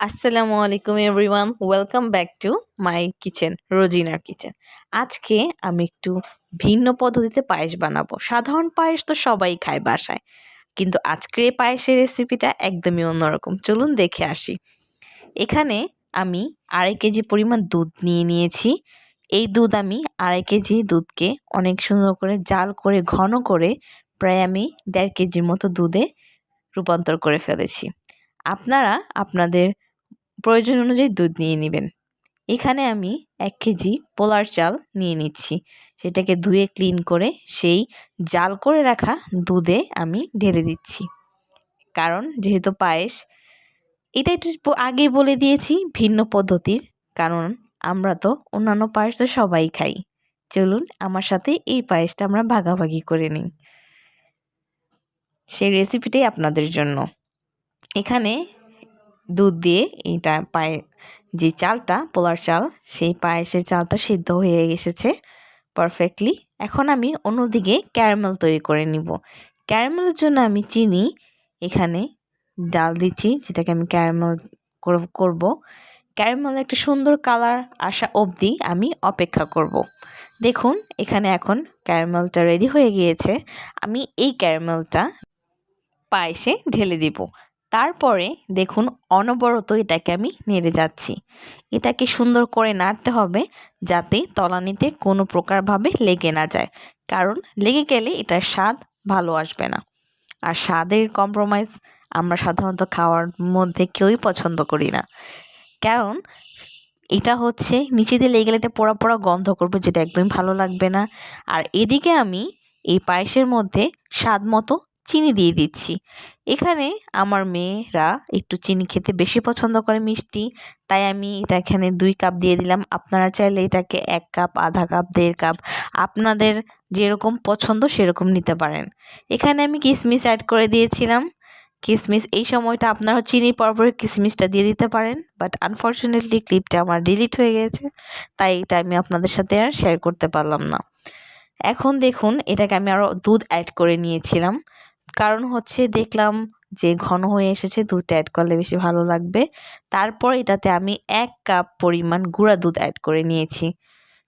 আসসালামু আলাইকুম everyone welcome back to my kitchen রোজিনার kitchen আজকে আমি একটু ভিন্ন পদ্ধতিতে পায়েস বানাবো। সাধারণ পায়েস তো সবাই খায় বাসায়, কিন্তু আজকের এই পায়েসের রেসিপিটা একদমই অন্যরকম। চলুন দেখে আসি। এখানে আমি আড়াই কেজি পরিমাণ দুধ নিয়ে নিয়েছি। এই দুধ আমি আড়াই কেজি দুধকে অনেক সুন্দর করে জাল করে, ঘন করে প্রায় আমি দেড় কেজির মতো দুধে রূপান্তর করে ফেলেছি। আপনারা আপনাদের প্রয়োজন অনুযায়ী দুধ নিয়ে নেবেন। এখানে আমি এক কেজি পোলার চাল নিয়ে নিচ্ছি। সেটাকে ধুয়ে ক্লিন করে সেই জাল করে রাখা দুধে আমি ঢেলে দিচ্ছি। কারণ যেহেতু পায়েস, এটা একটু আগে বলে দিয়েছি ভিন্ন পদ্ধতির, কারণ আমরা তো অন্যান্য পায়েস তো সবাই খাই। চলুন আমার সাথে এই পায়েসটা আমরা ভাগাভাগি করে নিই। সেই রেসিপিটাই আপনাদের জন্য। এখানে দুধ দিয়ে এটা পায়ে, যে চালটা, পোলার চাল, সেই পায়েসের চালটা সিদ্ধ হয়ে এসেছে পারফেক্টলি এখন আমি অন্যদিকে ক্যারামেল তৈরি করে নিব। ক্যারামেলের জন্য আমি চিনি এখানে ডাল দিচ্ছি, যেটাকে আমি ক্যারামেল করব। ক্যারামেল একটা সুন্দর কালার আসা অবধি আমি অপেক্ষা করব। দেখুন, এখানে এখন ক্যারামেলটা রেডি হয়ে গিয়েছে। আমি এই ক্যারামেলটা পায়েসে ঢেলে দিব। তারপরে দেখুন অনবরত এটাকে আমি নেড়ে যাচ্ছি। এটাকে সুন্দর করে নাড়তে হবে যাতে তলানিতে কোনো প্রকারভাবে লেগে না যায়, কারণ লেগে গেলে এটার স্বাদ ভালো আসবে না। আর স্বাদের কম্প্রোমাইজ আমরা সাধারণত খাওয়ার মধ্যে কেউই পছন্দ করি না। কারণ এটা হচ্ছে নিচে দিয়ে লেগে গেলে এটা পোড়া পোড়া গন্ধ করবে যেটা একদমই ভালো লাগবে না। আর এদিকে আমি এই পায়েসের মধ্যে স্বাদ মতো চিনি দিয়ে দিচ্ছি। এখানে আমার মেয়েরা একটু চিনি খেতে বেশি পছন্দ করে মিষ্টি, তাই আমি এটা এখানে দুই কাপ দিয়ে দিলাম। আপনারা চাইলে এটাকে এক কাপ, আধা কাপ, দেড় কাপ, আপনাদের যেরকম পছন্দ সেরকম নিতে পারেন। এখানে আমি কিশমিশ অ্যাড করে দিয়েছিলাম। কিশমিশ এই সময়টা আপনারা চিনি পরপরে কিশমিশটা দিয়ে দিতে পারেন বাট আনফর্চুনেটলি ক্লিপটা আমার ডিলিট হয়ে গেছে, তাই এটা আমি আপনাদের সাথে আর শেয়ার করতে পারলাম না। এখন দেখুন, এটাকে আমি আরও দুধ অ্যাড করে নিয়েছিলাম। কারণ হচ্ছে দেখলাম যে ঘন হয়ে এসেছে, দুধটা অ্যাড করলে বেশি ভালো লাগবে। তারপর এটাতে আমি এক কাপ পরিমাণ গুঁড়া দুধ অ্যাড করে নিয়েছি।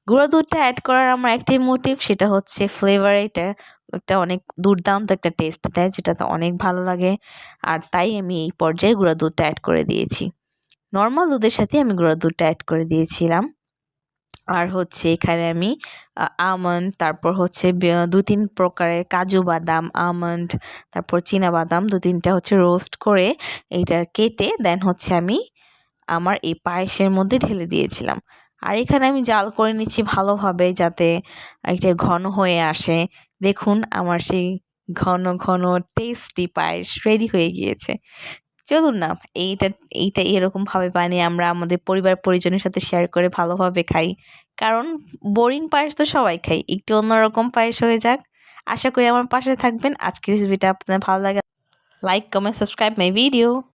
গুঁড়া দুধটা অ্যাড করার আমার একটাই মোটিভ সেটা হচ্ছে ফ্লেভার এটা একটা অনেক দুর্দান্ত একটা টেস্ট দেয়, যেটাতে অনেক ভালো লাগে। আর তাই আমি এই পর্যায়ে গুঁড়া দুধটা অ্যাড করে দিয়েছি। নর্মাল দুধের সাথে আমি গুঁড়া দুধটা অ্যাড করে দিয়েছিলাম। আর হচ্ছে এখানে আমি আমন্ড, তারপর হচ্ছে দু তিন প্রকারের কাজু বাদাম, আমন্ড, তারপর বাদাম, দু তিনটা হচ্ছে রোস্ট করে এইটা কেটে দেন হচ্ছে আমি আমার এই পায়েসের মধ্যে ঢেলে দিয়েছিলাম। আর এখানে আমি জাল করে নিচ্ছি ভালোভাবে যাতে এটা ঘন হয়ে আসে। দেখুন আমার সেই ঘন ঘন টেস্টি পায়েস রেডি হয়ে গিয়েছে। চলুন না, এইটা এইটা এরকমভাবে বানিয়ে আমরা আমাদের পরিবার পরিজনের সাথে শেয়ার করে ভালোভাবে খাই। কারণ বোরিং পায়েস তো সবাই খাই একটু অন্যরকম পায়েস হয়ে যাক। আশা করি আমার পাশে থাকবেন। আজকের রেসিপিটা আপনার ভালো লাগে like comment subscribe my video